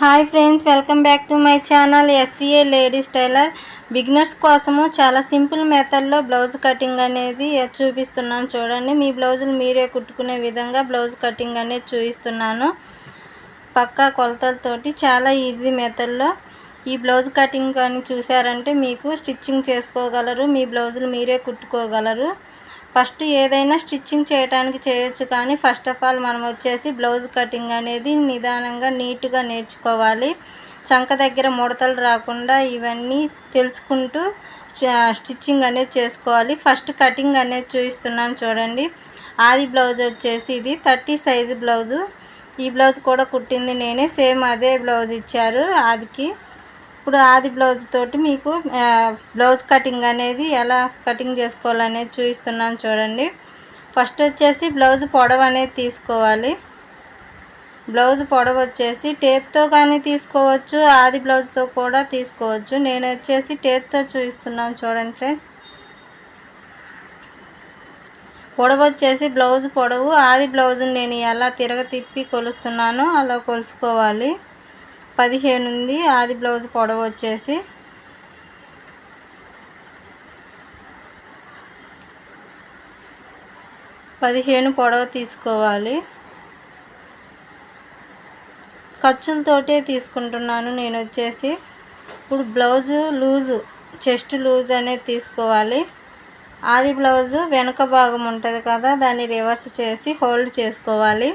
Hi friends welcome back to my channel SVA ladies tailor. Beginners కోసము చాలా simple మెథడ్లో blouse cutting అనేది చూపిస్తున్నాను చూడండి. మీ బ్లౌజులు మీరే కుట్టుకునే విధంగా బ్లౌజ్ కటింగ్ అనేది చూపిస్తున్నాను. పక్కా కొలతలతోటి చాలా ఈజీ మెథడ్లో. ఈ బ్లౌజ్ కటింగ్ కానీ చూసారంటే మీకు స్టిచ్చింగ్ చేసుకోగలరు మీ బ్లౌజులు మీరే కుట్టుకోగలరు. ఫస్ట్ ఏదైనా స్టిచ్చింగ్ చేయడానికి చేయొచ్చు కానీ ఫస్ట్ ఆఫ్ ఆల్ మనం వచ్చేసి బ్లౌజ్ కటింగ్ అనేది నిదానంగా నీట్గా నేర్చుకోవాలి. చంక దగ్గర ముడతలు రాకుండా ఇవన్నీ తెలుసుకుంటూ స్టిచ్చింగ్ అనేది చేసుకోవాలి. ఫస్ట్ కటింగ్ అనేది చూపిస్తున్నాను చూడండి. ఆది బ్లౌజ్ వచ్చేసి ఇది థర్టీ సైజు బ్లౌజు. ఈ బ్లౌజ్ కూడా కుట్టింది నేనే సేమ్ అదే బ్లౌజ్ ఇచ్చారు ఆదికి. ఇప్పుడు ఆది బ్లౌజ్ తోటి మీకు బ్లౌజ్ కటింగ్ అనేది ఎలా కటింగ్ చేసుకోవాలనేది చూపిస్తున్నాను చూడండి. ఫస్ట్ వచ్చేసి బ్లౌజ్ పొడవు అనేది తీసుకోవాలి. బ్లౌజ్ పొడవు వచ్చేసి టేప్తో కానీ తీసుకోవచ్చు ఆది బ్లౌజ్తో కూడా తీసుకోవచ్చు. నేను వచ్చేసి టేప్తో చూపిస్తున్నాను చూడండి ఫ్రెండ్స్. పొడవు వచ్చేసి బ్లౌజ్ పొడవు ఆది బ్లౌజ్ నేను ఎలా తిరగ తిప్పి కొలుస్తున్నానో అలా కొలుసుకోవాలి. పదిహేను ఉంది ఆది బ్లౌజ్ పొడవు వచ్చేసి పదిహేను పొడవు తీసుకోవాలి. ఖర్చులతోటే తీసుకుంటున్నాను నేను వచ్చేసి. ఇప్పుడు బ్లౌజు లూజు చెస్ట్ లూజ్ అనేది తీసుకోవాలి. ఆది బ్లౌజు వెనుక భాగం ఉంటుంది కదా దాన్ని రివర్స్ చేసి హోల్డ్ చేసుకోవాలి.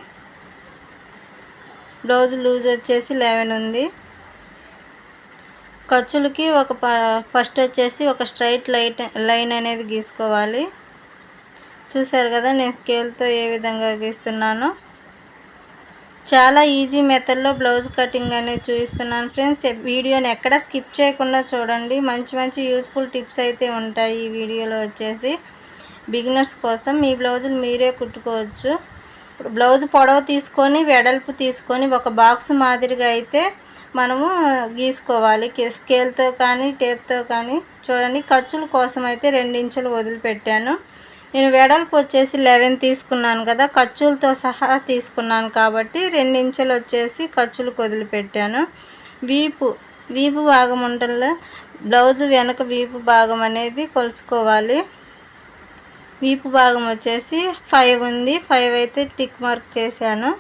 బ్లౌజ్ లూజ్ వచ్చేసి లెవెన్ ఉంది. ఖర్చులకి ఒక ఫస్ట్ వచ్చేసి ఒక స్ట్రైట్ లైట్ లైన్ అనేది గీసుకోవాలి. చూసారు కదా నేను స్కేల్తో ఏ విధంగా గీస్తున్నానో. చాలా ఈజీ మెథడ్లో బ్లౌజ్ కటింగ్ అనేది చూపిస్తున్నాను ఫ్రెండ్స్. వీడియోని ఎక్కడ స్కిప్ చేయకుండా చూడండి. మంచి మంచి యూస్ఫుల్ టిప్స్ అయితే ఉంటాయి ఈ వీడియోలో వచ్చేసి. బిగినర్స్ కోసం మీ బ్లౌజులు మీరే కుట్టుకోవచ్చు. బ్లౌజ్ పొడవు తీసుకొని వెడల్పు తీసుకొని ఒక బాక్స్ మాదిరిగా అయితే మనము గీసుకోవాలి. స్కేల్తో కానీ టేప్తో కానీ. చూడండి ఖర్చుల కోసం అయితే రెండించులు వదిలిపెట్టాను. నేను వెడల్పు వచ్చేసి లెవెన్ తీసుకున్నాను కదా ఖర్చులతో సహా తీసుకున్నాను కాబట్టి రెండించులు వచ్చేసి ఖర్చులకు వదిలిపెట్టాను. వీపు వీపు భాగం ఉంటుందో బ్లౌజ్ వెనక వీపు భాగం అనేది కొలుచుకోవాలి. వీపు భాగం వచ్చేసి ఫైవ్ ఉంది. ఫైవ్ అయితే టిక్ మార్క్ చేశాను.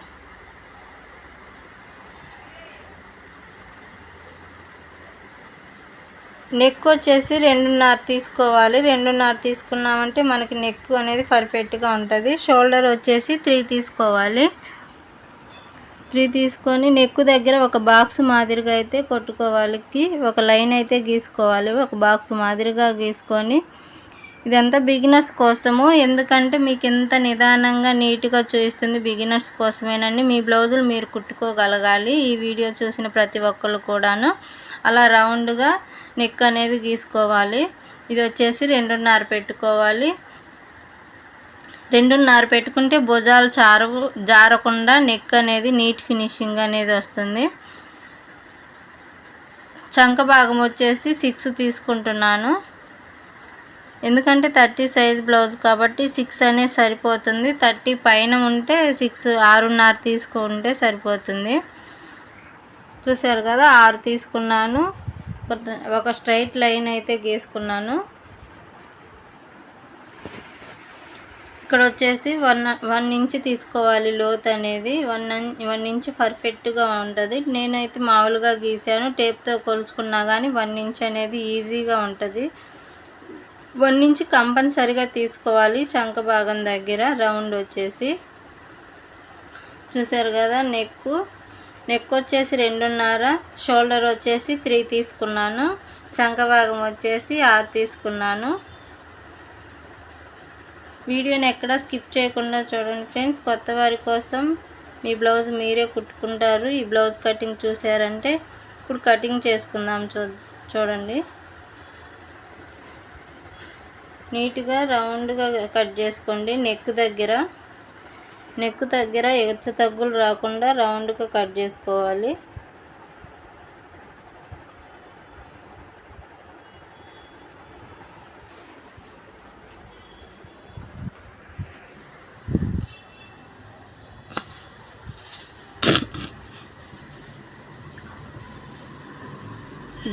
నెక్ వచ్చేసి రెండున్నర తీసుకోవాలి. రెండున్నర తీసుకున్నామంటే మనకి నెక్ అనేది పర్ఫెక్ట్గా ఉంటుంది. షోల్డర్ వచ్చేసి త్రీ తీసుకోవాలి. త్రీ తీసుకొని నెక్ దగ్గర ఒక బాక్స్ మాదిరిగా అయితే కొట్టుకోవాలి. ఒక లైన్ అయితే గీసుకోవాలి. ఒక బాక్స్ మాదిరిగా గీసుకొని ఇదంతా బిగినర్స్ కోసము. ఎందుకంటే మీకు ఎంత నిదానంగా నీట్గా చూపిస్తుంది బిగినర్స్ కోసమేనండి. మీ బ్లౌజులు మీరు కుట్టుకోగలగాలి. ఈ వీడియో చూసిన ప్రతి ఒక్కరు కూడాను. అలా రౌండ్గా నెక్ అనేది గీసుకోవాలి. ఇది వచ్చేసి రెండున్నర పెట్టుకోవాలి. రెండున్నర పెట్టుకుంటే భుజాలు చారు జారకుండా నెక్ అనేది నీట్ ఫినిషింగ్ అనేది వస్తుంది. చంక భాగం వచ్చేసి సిక్స్ తీసుకుంటున్నాను. ఎందుకంటే థర్టీ సైజ్ బ్లౌజ్ కాబట్టి సిక్స్ అనేది సరిపోతుంది. థర్టీ పైన ఉంటే సిక్స్ ఆరున్నర తీసుకుంటే సరిపోతుంది. చూసారు కదా ఆరు తీసుకున్నాను. ఒక స్ట్రైట్ లైన్ అయితే గీసుకున్నాను. ఇక్కడ వచ్చేసి వన్ వన్ ఇంచ్ తీసుకోవాలి లోత్ అనేది. వన్ వన్ ఇంచ్ పర్ఫెక్ట్గా ఉంటుంది. నేనైతే మామూలుగా గీసాను. టేప్తో కొలుసుకున్నా కానీ వన్ ఇంచ్ అనేది ఈజీగా ఉంటుంది. వన్ ఇంచ్ కంపల్సరిగా తీసుకోవాలి. చంక భాగం దగ్గర రౌండ్ వచ్చేసి. చూసారు కదా నెక్ నెక్ వచ్చేసి రెండున్నర షోల్డర్ వచ్చేసి త్రీ తీసుకున్నాను. చంక భాగం వచ్చేసి ఆరు తీసుకున్నాను. వీడియోని ఎక్కడ స్కిప్ చేయకుండా చూడండి ఫ్రెండ్స్. కొత్త వారి కోసం మీ బ్లౌజ్ మీరే కుట్టుకుంటారు. ఈ బ్లౌజ్ కటింగ్ చూసారంటే ఇప్పుడు కటింగ్ చేసుకుందాం చూ చూడండి. నీట్గా రౌండ్గా కట్ చేసుకోండి. నెక్ దగ్గర నెక్ దగ్గర ఎచ్చు తగ్గులు రాకుండా రౌండ్గా కట్ చేసుకోవాలి.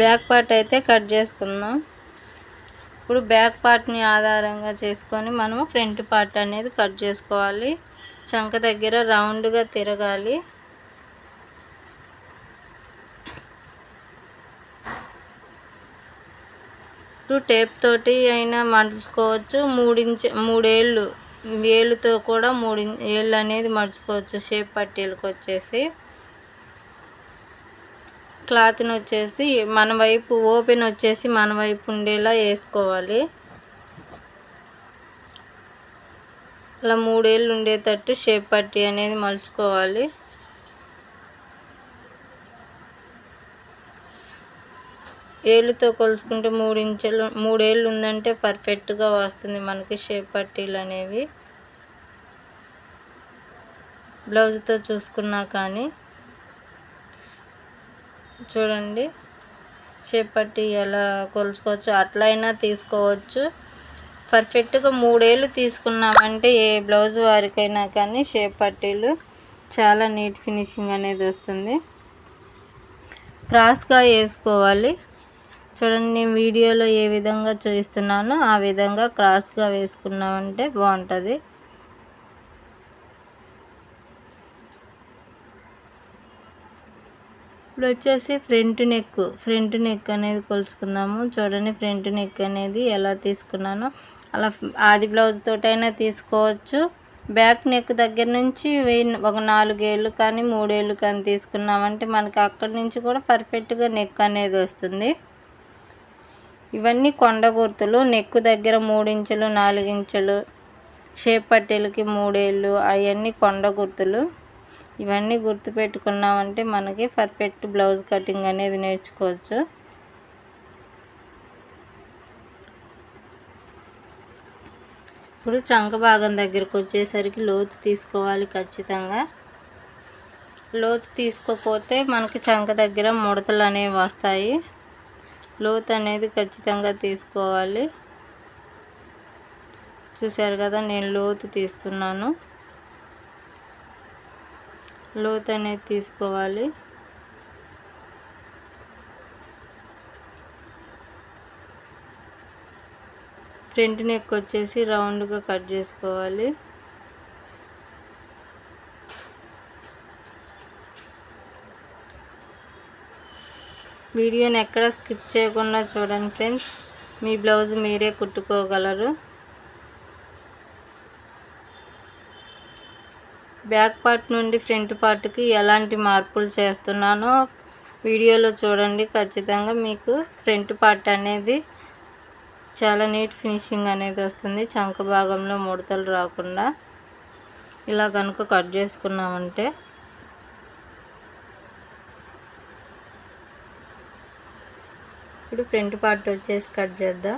బ్యాక్ పార్ట్ అయితే కట్ చేసుకుందాం. ఇప్పుడు బ్యాక్ పార్ట్ని ఆధారంగా చేసుకొని మనము ఫ్రంట్ పార్ట్ అనేది కట్ చేసుకోవాలి. చంక దగ్గర రౌండ్గా తిరగాలి. ఇప్పుడు టేప్ తోటి అయినా మడుచుకోవచ్చు. మూడించ మూడేళ్ళు ఏళ్ళుతో కూడా మూడు ఏళ్ళు అనేది మడుచుకోవచ్చు. షేప్ పట్టీలకు వచ్చేసి. క్లాత్ని వచ్చేసి మన వైపు ఓపెన్ వచ్చేసి మన వైపు ఉండేలా వేసుకోవాలి. అలా మూడేళ్ళు ఉండేటట్టు షేప్ పట్టి అనేది మలుచుకోవాలి. ఏళ్ళుతో కొలుచుకుంటే మూడు ఇంచులు మూడేళ్ళు ఉందంటే పర్ఫెక్ట్గా వస్తుంది మనకి షేప్ పట్టీలు అనేవి. బ్లౌజ్తో చూసుకున్నా కానీ. చూడండి. షేప్ పట్టి ఎలా కొలుచుకోవచ్చు అట్లయినా తీసుకోవచ్చు. పర్ఫెక్ట్గా మూడేళ్ళు తీసుకున్నామంటే ఏ బ్లౌజ్ వారికైనా కానీ షేప్ పట్టీలు చాలా నీట్ ఫినిషింగ్ అనేది వస్తుంది. క్రాస్గా వేసుకోవాలి. చూడండి నేను వీడియోలో ఏ విధంగా చూపిస్తున్నానో ఆ విధంగా క్రాస్గా వేసుకున్నామంటే బాగుంటుంది. ఇప్పుడు వచ్చేసి ఫ్రంట్ నెక్ ఫ్రంట్ నెక్ అనేది కొలుచుకుందాము చూడండి ఫ్రంట్ నెక్ అనేది ఎలా తీసుకున్నానో. అలా ఆది బ్లౌజ్ తోటైనా తీసుకోవచ్చు. బ్యాక్ నెక్ దగ్గర నుంచి ఒక నాలుగేళ్ళు కానీ మూడేళ్ళు కానీ తీసుకున్నామంటే మనకి అక్కడి నుంచి కూడా పర్ఫెక్ట్గా నెక్ అనేది వస్తుంది. ఇవన్నీ కొండ గుర్తులు. నెక్ దగ్గర మూడించులు నాలుగించులు షేప్ పట్టెలకి మూడేళ్ళు అవన్నీ కొండ గుర్తులు. ఇవన్నీ గుర్తు పెట్టుకున్నామంటే మనకి పర్ఫెక్ట్ బ్లౌజ్ కటింగ్ అనేది నేర్చుకోవచ్చు. ఇప్పుడు చంక భాగం దగ్గరకు వచ్చేసరికి లోతు తీసుకోవాలి ఖచ్చితంగా. లోతు తీసుకోకపోతే మనకి చంక దగ్గర ముడతలు అనేవి వస్తాయి. లోతు అనేది ఖచ్చితంగా తీసుకోవాలి. చూశారు కదా నేను లోతు తీస్తున్నాను. లోత్ అనేది తీసుకోవాలి. ఫ్రంట్ నెక్ వచ్చేసి రౌండ్గా కట్ చేసుకోవాలి. వీడియోని ఎక్కడ స్కిప్ చేయకుండా చూడండి ఫ్రెండ్స్. మీ బ్లౌజ్ మీరే కుట్టుకోగలరు. బ్యాక్ పార్ట్ నుండి ఫ్రంట్ పార్ట్కి ఎలాంటి మార్పులు చేస్తున్నానో వీడియోలో చూడండి. ఖచ్చితంగా మీకు ఫ్రంట్ పార్ట్ అనేది చాలా నీట్ ఫినిషింగ్ అనేది వస్తుంది. చంక భాగంలో ముడతలు రాకుండా ఇలా కనుక కట్ చేసుకున్నామంటే ఇప్పుడు ఫ్రంట్ పార్ట్ వచ్చేసి కట్ చేద్దాం.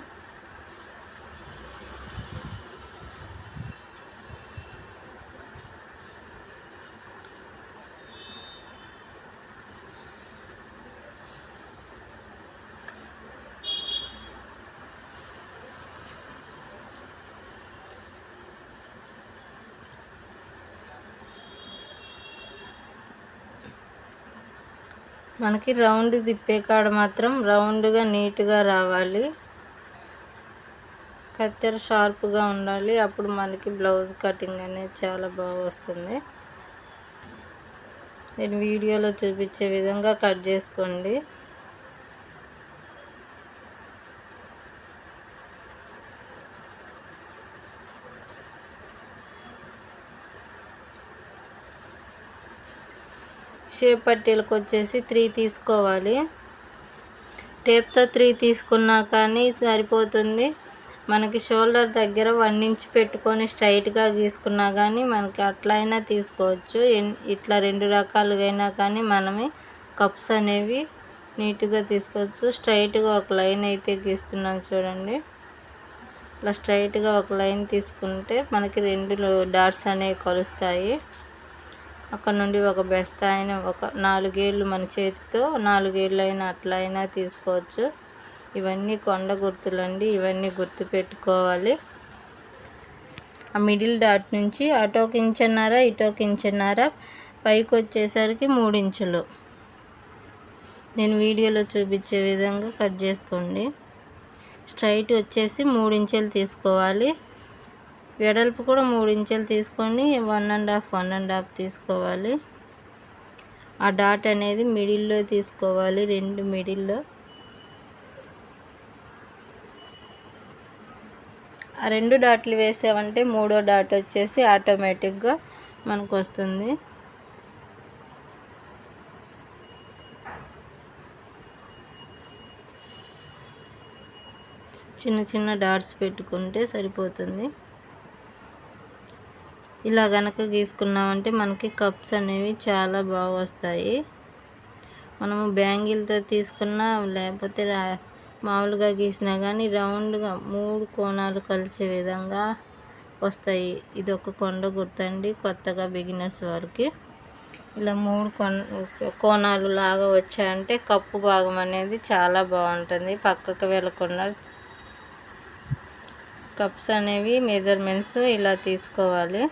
మనకి రౌండ్ తిప్పే కాడ మాత్రం రౌండ్గా నీట్గా రావాలి. కత్తెర షార్ప్గా ఉండాలి. అప్పుడు మనకి బ్లౌజ్ కటింగ్ అనేది చాలా బాగా వస్తుంది. నేను వీడియోలో చూపించే విధంగా కట్ చేసుకోండి. షేప్ పట్టీలకు వచ్చేసి త్రీ తీసుకోవాలి. టేప్తో త్రీ తీసుకున్నా కానీ సరిపోతుంది. మనకి షోల్డర్ దగ్గర వన్ ఇంచ్ పెట్టుకొని స్ట్రైట్గా గీసుకున్నా కానీ మనకి అట్లా అయినా తీసుకోవచ్చు ఇట్లా రెండు రకాలుగా అయినా కానీ మనమే కప్స్ అనేవి నీట్గా తీసుకోవచ్చు. స్ట్రైట్గా ఒక లైన్ అయితే గీస్తున్నాం చూడండి. ఇట్లా స్ట్రైట్గా ఒక లైన్ తీసుకుంటే మనకి రెండు డాట్స్ అనేవి కలుస్తాయి. అక్కడ నుండి ఒక బెస్త అయిన ఒక నాలుగేళ్ళు మన చేతితో నాలుగేళ్ళు అయినా అట్లా అయినా తీసుకోవచ్చు. ఇవన్నీ కొండ గుర్తులండి. ఇవన్నీ గుర్తు పెట్టుకోవాలి. ఆ మిడిల్ డాట్ నుంచి అటోకి ఇంచున్నారా ఇటోకి ఇంచున్నారా పైకి వచ్చేసరికి మూడించులు నేను వీడియోలో చూపించే విధంగా కట్ చేసుకోండి. స్ట్రైట్ వచ్చేసి మూడించెలు తీసుకోవాలి. వెడల్పు కూడా మూడు ఇంచెలు తీసుకొని one and half one and half తీసుకోవాలి. ఆ డాట్ అనేది మిడిల్లో తీసుకోవాలి రెండు మిడిల్లో. ఆ రెండు డాట్లు వేసామంటే మూడో డాట్ వచ్చేసి ఆటోమేటిక్గా మనకు వస్తుంది. చిన్న చిన్న డాట్స్ పెట్టుకుంటే సరిపోతుంది. ఇలా కనుక గీసుకున్నామంటే మనకి కప్స్ అనేవి చాలా బాగా వస్తాయి. మనము బ్యాంగిల్తో తీసుకున్నా లేకపోతే మామూలుగా గీసినా కానీ రౌండ్గా మూడు కోణాలు కలిసే విధంగా వస్తాయి. ఇది ఒక కొండ గుర్తండి కొత్తగా బిగినర్స్ వారికి. ఇలా మూడు కోణాలు లాగా వచ్చాయంటే కప్పు భాగం అనేది చాలా బాగుంటుంది. పక్కకు వెళ్ళకుండా కప్స్ అనేవి మెజర్మెంట్స్ ఇలా తీసుకోవాలి.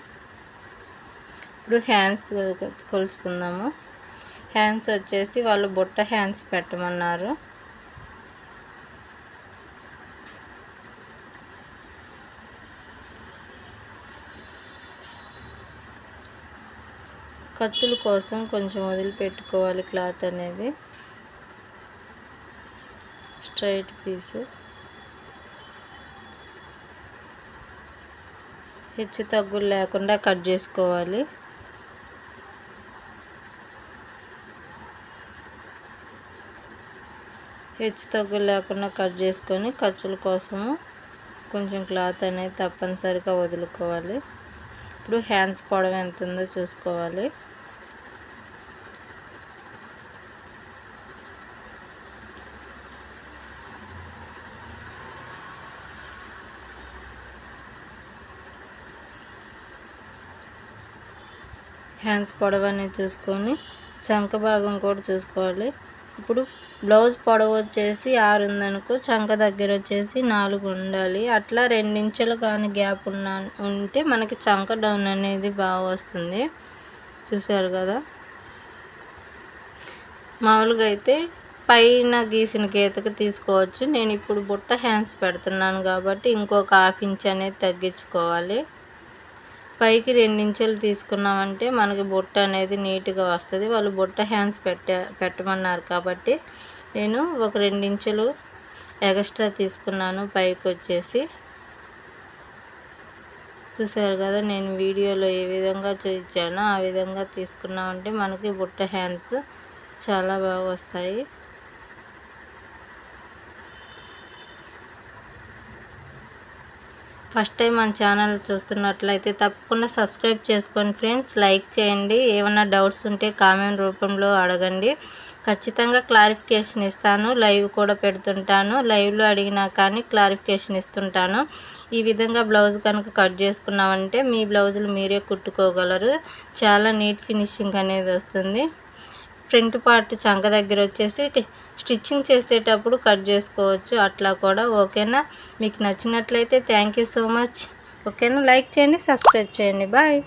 ఇప్పుడు హ్యాండ్స్ కొలుచుకుందాము హ్యాండ్స్ వచ్చేసి వాళ్ళు బుట్ట హ్యాండ్స్ పెట్టమన్నారు. ఖర్చుల కోసం కొంచెం వదిలిపెట్టుకోవాలి క్లాత్ అనేది. స్ట్రైట్ పీసు హెచ్చు తగ్గులు లేకుండా కట్ చేసుకోవాలి. హెచ్చు తగ్గు లేకుండా కట్ చేసుకొని ఖర్చుల కోసము కొంచెం క్లాత్ అనేది తప్పనిసరిగా వదులుకోవాలి. ఇప్పుడు హ్యాండ్స్ పొడవు ఎంత ఉందో చూసుకోవాలి. హ్యాండ్స్ పొడవని చూసుకొని చంక భాగం కూడా చూసుకోవాలి. ఇప్పుడు బ్లౌజ్ పొడవు వచ్చేసి ఆరు ఉందనుకో చంక దగ్గర వచ్చేసి నాలుగు ఉండాలి అట్లా రెండించెలు కానీ గ్యాప్ ఉన్న ఉంటే మనకి చంక డౌన్ అనేది బాగా వస్తుంది. చూసారు కదా? మామూలుగా అయితే పైన గీసిన గీతకు తీసుకోవచ్చు. నేను ఇప్పుడు బుట్ట హ్యాండ్స్ పెడుతున్నాను కాబట్టి ఇంకొక హాఫ్ ఇంచ్ అనేది తగ్గించుకోవాలి. పైకి రెండించెలు తీసుకున్నామంటే మనకి బుట్ట అనేది నీట్గా వస్తుంది. వాళ్ళు బుట్ట హ్యాండ్స్ పెట్ట పెట్టమన్నారు కాబట్టి నేను ఒక రెండించెలు ఎక్స్ట్రా తీసుకున్నాను పైకి వచ్చేసి చూసారు కదా నేను వీడియోలో ఏ విధంగా చూపించానో ఆ విధంగా తీసుకున్నామంటే మనకి బుట్ట హ్యాండ్స్ చాలా బాగా వస్తాయి. ఫస్ట్ టైం మన ఛానల్ చూస్తున్నట్లయితే తప్పకుండా సబ్స్క్రైబ్ చేసుకోండి ఫ్రెండ్స్ లైక్ చేయండి. ఏమైనా డౌట్స్ ఉంటే కామెంట్ రూపంలో అడగండి. ఖచ్చితంగా క్లారిఫికేషన్ ఇస్తాను. లైవ్ కూడా పెడుతుంటాను. లైవ్లో అడిగినా కానీ క్లారిఫికేషన్ ఇస్తుంటాను. ఈ విధంగా బ్లౌజ్ కనుక కట్ చేసుకున్నామంటే మీ బ్లౌజులు మీరే కుట్టుకోగలరు. చాలా నీట్ ఫినిషింగ్ అనేది వస్తుంది. ఫ్రంట్ పార్ట్ చంక దగ్గర వచ్చేసి స్టిచ్చింగ్ చేసేటప్పుడు కట్ చేసుకోవచ్చు. అట్లా కూడా ఓకేనా? మీకు నచ్చినట్లయితే థ్యాంక్ యూ సో మచ్. ఓకేనా? లైక్ చేయండి సబ్స్క్రైబ్ చేయండి. బాయ్.